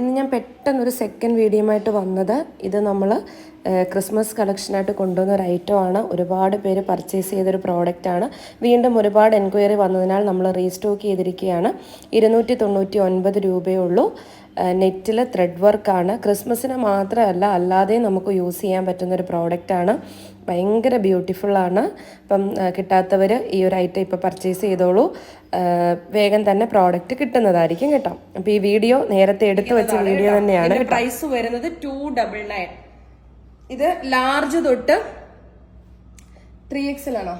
ഇന്ന് ഞാൻ പെട്ടെന്നൊരു സെക്കൻഡ് വീഡിയോയുമായിട്ട് വന്നത് ഇത് നമ്മൾ ക്രിസ്മസ് കളക്ഷനായിട്ട് കൊണ്ടുവന്ന ഒരു ഐറ്റമാണ് ഒരുപാട് പേര് പർച്ചേസ് ചെയ്തൊരു പ്രോഡക്റ്റാണ് വീണ്ടും ഒരുപാട് എൻക്വയറി വന്നതിനാൽ നമ്മൾ റീസ്റ്റോക്ക് ചെയ്തിരിക്കുകയാണ്. ഇരുന്നൂറ്റി തൊണ്ണൂറ്റി ഒൻപത് രൂപയേ ഉള്ളൂ. നെറ്റിൽ ത്രെഡ് വർക്കാണ് ക്രിസ്മസിന് മാത്രമല്ല അല്ലാതെ നമുക്ക് യൂസ് ചെയ്യാൻ പറ്റുന്ന ഒരു പ്രോഡക്റ്റാണ് ഭയങ്കര ബ്യൂട്ടിഫുള്ളാണ് അപ്പം കിട്ടാത്തവർ ഈ ഒരു ഐറ്റം ഇപ്പോൾ പർച്ചേസ് ചെയ്തോളൂ. വേഗം തന്നെ പ്രോഡക്റ്റ് കിട്ടുന്നതായിരിക്കും കേട്ടോ. അപ്പോൾ ഈ വീഡിയോ നേരത്തെ എടുത്തു വെച്ച വീഡിയോ തന്നെയാണ് പ്രൈസ് വരുന്നത് ടു ഡബിൾ നയൻ ഇത് ലാർജ് തൊട്ട് ത്രീ എക്സൽ ആണോ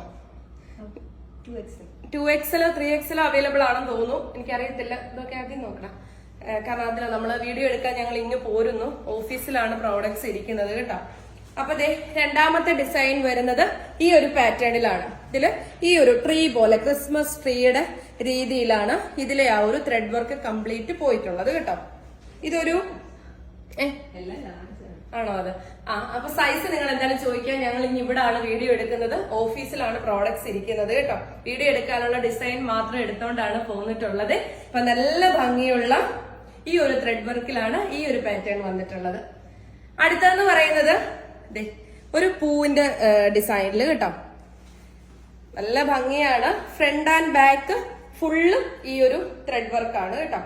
two XL three XL available ആണെന്ന് തോന്നുന്നു. എനിക്കറിയത്തില്ല. ഇതൊക്കെ ആദ്യം നോക്കണം. കാരണം അതിൽ നമ്മൾ വീഡിയോ എടുക്കാൻ ഞങ്ങൾ ഇങ്ങ് പോരുന്നു. ഓഫീസിലാണ് പ്രോഡക്ട്സ് ഇരിക്കുന്നത് കേട്ടോ. അപ്പൊ ദേ രണ്ടാമത്തെ ഡിസൈൻ വരുന്നത് ഈ ഒരു പാറ്റേണിലാണ് ഇതിൽ ഈ ഒരു ട്രീ പോലെ ക്രിസ്മസ് ട്രീയുടെ രീതിയിലാണ് ഇതിലെ ആ ഒരു ത്രെഡ് വർക്ക് കംപ്ലീറ്റ് പോയിട്ടുള്ളത് കേട്ടോ. ഇതൊരു ആണോ അത്? ആ അപ്പൊ സൈസ് നിങ്ങൾ എന്തായാലും ചോദിക്കാൻ ഞങ്ങൾ ഇനി ഇവിടെ ആണ് വീഡിയോ എടുക്കുന്നത്. ഓഫീസിലാണ് പ്രോഡക്ട്സ് ഇരിക്കുന്നത് കേട്ടോ. വീഡിയോ എടുക്കാനുള്ള ഡിസൈൻ മാത്രം എടുത്തോണ്ടാണ് പോന്നിട്ടുള്ളത്. അപ്പൊ നല്ല ഭംഗിയുള്ള ഈ ഒരു ത്രെഡ് വർക്കിലാണ് ഈ ഒരു പാറ്റേൺ വന്നിട്ടുള്ളത്. അടുത്തതെന്ന് പറയുന്നത് ഒരു പൂവിന്റെ ഡിസൈനിൽ കേട്ടോ. നല്ല ഭംഗിയാണ്. ഫ്രണ്ട് ആൻഡ് ബാക്ക് ഫുള്ള് ഈ ഒരു ത്രെഡ് വർക്കാണ് കേട്ടോ.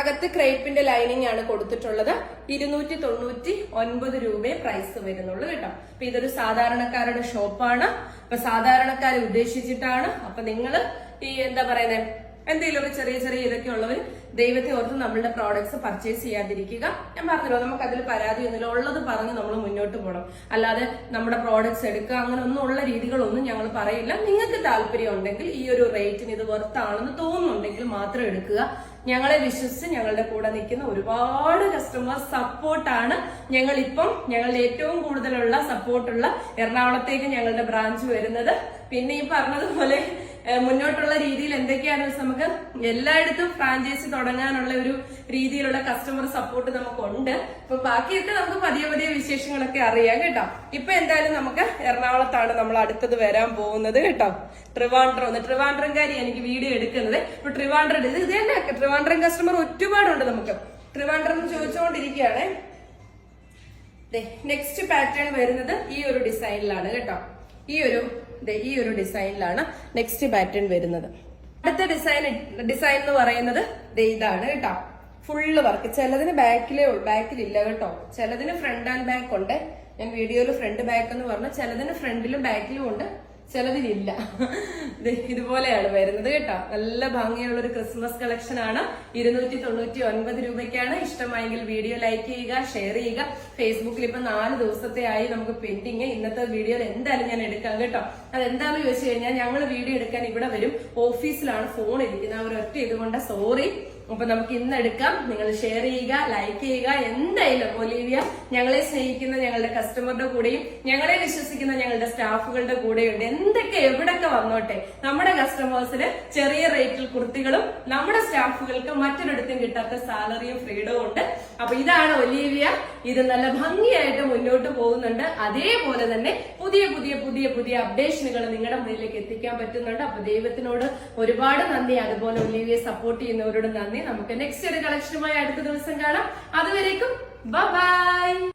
അകത്ത് ക്രേപ്പിന്റെ ലൈനിങ് ആണ് കൊടുത്തിട്ടുള്ളത്. ഇരുന്നൂറ്റി തൊണ്ണൂറ്റി ഒൻപത് രൂപയെ പ്രൈസ് വരുന്നുള്ളൂ കേട്ടോ. അപ്പൊ ഇതൊരു സാധാരണക്കാരുടെ ഷോപ്പാണ് അപ്പൊ സാധാരണക്കാരെ ഉദ്ദേശിച്ചിട്ടാണ്. അപ്പൊ നിങ്ങൾ ഈ എന്താ പറയുന്നത് എന്തെങ്കിലും ചെറിയ ചെറിയ ഇതൊക്കെ ഉള്ളവർ ദൈവത്തെ ഓർത്ത് നമ്മളുടെ പ്രോഡക്ട്സ് പർച്ചേസ് ചെയ്യാതിരിക്കുക. ഞാൻ പറഞ്ഞല്ലോ നമുക്ക് അതിൽ പരാതി ഒന്നുമില്ല. ഉള്ളത് പറഞ്ഞ് നമ്മൾ മുന്നോട്ട് പോകണം. അല്ലാതെ നമ്മുടെ പ്രോഡക്ട്സ് എടുക്കുക അങ്ങനെ ഒന്നും ഉള്ള രീതികളൊന്നും ഞങ്ങൾ പറയില്ല. നിങ്ങൾക്ക് താല്പര്യം ഉണ്ടെങ്കിൽ ഈ ഒരു റേറ്റിന് ഇത് വർത്താണെന്ന് തോന്നുന്നുണ്ടെങ്കിൽ മാത്രം എടുക്കുക. ഞങ്ങളെ വിശ്വസിച്ച് ഞങ്ങളുടെ കൂടെ നിൽക്കുന്ന ഒരുപാട് കസ്റ്റമർ സപ്പോർട്ടാണ് ഞങ്ങൾ ഇപ്പം ഞങ്ങളുടെ ഏറ്റവും കൂടുതലുള്ള സപ്പോർട്ടുള്ള എറണാകുളത്തേക്ക് ഞങ്ങളുടെ ബ്രാഞ്ച് വരുന്നത്. പിന്നെ ഈ പറഞ്ഞതുപോലെ മുന്നോട്ടുള്ള രീതിയിൽ എന്തൊക്കെയാണ് നമുക്ക് എല്ലായിടത്തും ഫ്രാഞ്ചൈസി തുടങ്ങാനുള്ള ഒരു രീതിയിലുള്ള കസ്റ്റമർ സപ്പോർട്ട് നമുക്കുണ്ട്. അപ്പൊ ബാക്കിയൊക്കെ നമുക്ക് പതിയെ പതിയെ വിശേഷങ്ങളൊക്കെ അറിയാം കേട്ടോ. ഇപ്പൊ എന്തായാലും നമുക്ക് എറണാകുളത്താണ് നമ്മൾ അടുത്തത് വരാൻ പോകുന്നത് കേട്ടോ. ട്രിവാൻഡ്രം ഒന്ന്. ട്രിവാൻഡ്രംകാരി എനിക്ക് വീഡിയോ എടുക്കുന്നത്. ഇപ്പൊ ട്രിവാൻഡ്രം ഇത് ഇത് തന്നെ ട്രിവാൻഡ്രം കസ്റ്റമർ ഒരുപാടുണ്ട് നമുക്ക്. ട്രിവാൻഡ്രം ചോദിച്ചുകൊണ്ടിരിക്കുകയാണേ നെക്സ്റ്റ് പാറ്റേൺ വരുന്നത് ഈ ഒരു ഡിസൈനിലാണ് കേട്ടോ. ഈ ഒരു ഈ ഒരു ഡിസൈനിലാണ് നെക്സ്റ്റ് പാറ്റേൺ വരുന്നത്. അടുത്ത ഡിസൈൻ ഡിസൈൻ എന്ന് പറയുന്നത് ഇതാണ് കേട്ടോ. Full work. ചിലതിന് ബാക്കിലേ ബാക്കിലില്ല കേട്ടോ. ചിലതിന് ഫ്രണ്ട് ആൻഡ് ബാക്ക് ഉണ്ട്. ഞാൻ വീഡിയോയിൽ ഫ്രണ്ട് ബാക്ക് എന്ന് പറഞ്ഞു. ചിലതിന് ഫ്രണ്ടിലും ബാക്കിലും ഉണ്ട്. ചിലതിനില്ല ദേ, ഇതുപോലെയാണ് വരുന്നത് കേട്ടോ. നല്ല ഭംഗിയുള്ള ഒരു ക്രിസ്മസ് കളക്ഷൻ ആണ്. ഇരുന്നൂറ്റി തൊണ്ണൂറ്റി ഒൻപത് രൂപയ്ക്കാണ്. ഇഷ്ടമായെങ്കിൽ വീഡിയോ ലൈക്ക് ചെയ്യുക ഷെയർ ചെയ്യുക. ഫേസ്ബുക്കിൽ ഇപ്പൊ നാല് ദിവസത്തെ ആയി നമുക്ക് പെൻഡിങ് ഇന്നത്തെ വീഡിയോയിൽ എന്തായാലും ഞാൻ എടുക്കാം കേട്ടോ. അതെന്താന്ന് ചോദിച്ചു കഴിഞ്ഞാൽ ഞങ്ങൾ വീഡിയോ എടുക്കാൻ ഇവിടെ വരും. ഓഫീസിലാണ് ഫോൺ ഇരിക്കുന്നത്. അവർ ഒറ്റ ഇതുകൊണ്ട്. സോറി അപ്പൊ നമുക്ക് ഇന്ന് എടുക്കാം. നിങ്ങൾ ഷെയർ ചെയ്യുക ലൈക്ക് ചെയ്യുക. എന്തായാലും ഒലീവിയ ഞങ്ങളെ സ്നേഹിക്കുന്ന ഞങ്ങളുടെ കസ്റ്റമറുടെ കൂടെയും ഞങ്ങളെ വിശ്വസിക്കുന്ന ഞങ്ങളുടെ സ്റ്റാഫുകളുടെ കൂടെയുണ്ട്. എന്തൊക്കെ എവിടൊക്കെ വന്നോട്ടെ നമ്മുടെ കസ്റ്റമേഴ്സിന് ചെറിയ റേറ്റിൽ കുർത്തികളും നമ്മുടെ സ്റ്റാഫുകൾക്ക് മറ്റൊരിടത്തും കിട്ടാത്ത സാലറിയും ഫ്രീഡവും ഉണ്ട്. അപ്പൊ ഇതാണ് ഒലീവിയ. ഇത് നല്ല ഭംഗിയായിട്ട് മുന്നോട്ട് പോകുന്നുണ്ട്. അതേപോലെ തന്നെ പുതിയ പുതിയ പുതിയ പുതിയ അപ്ഡേഷനുകൾ നിങ്ങളുടെ മുന്നിലേക്ക് എത്തിക്കാൻ പറ്റുന്നുണ്ട്. അപ്പൊ ദൈവത്തിനോട് ഒരുപാട് നന്ദി. അതുപോലെ ഒലീവിയെ സപ്പോർട്ട് ചെയ്യുന്നവരോട് നന്ദി. നമുക്ക് നെക്സ്റ്റ് ഒരു കളക്ഷനുമായി അടുത്ത ദിവസം കാണാം. അതുവരേക്കും ബൈ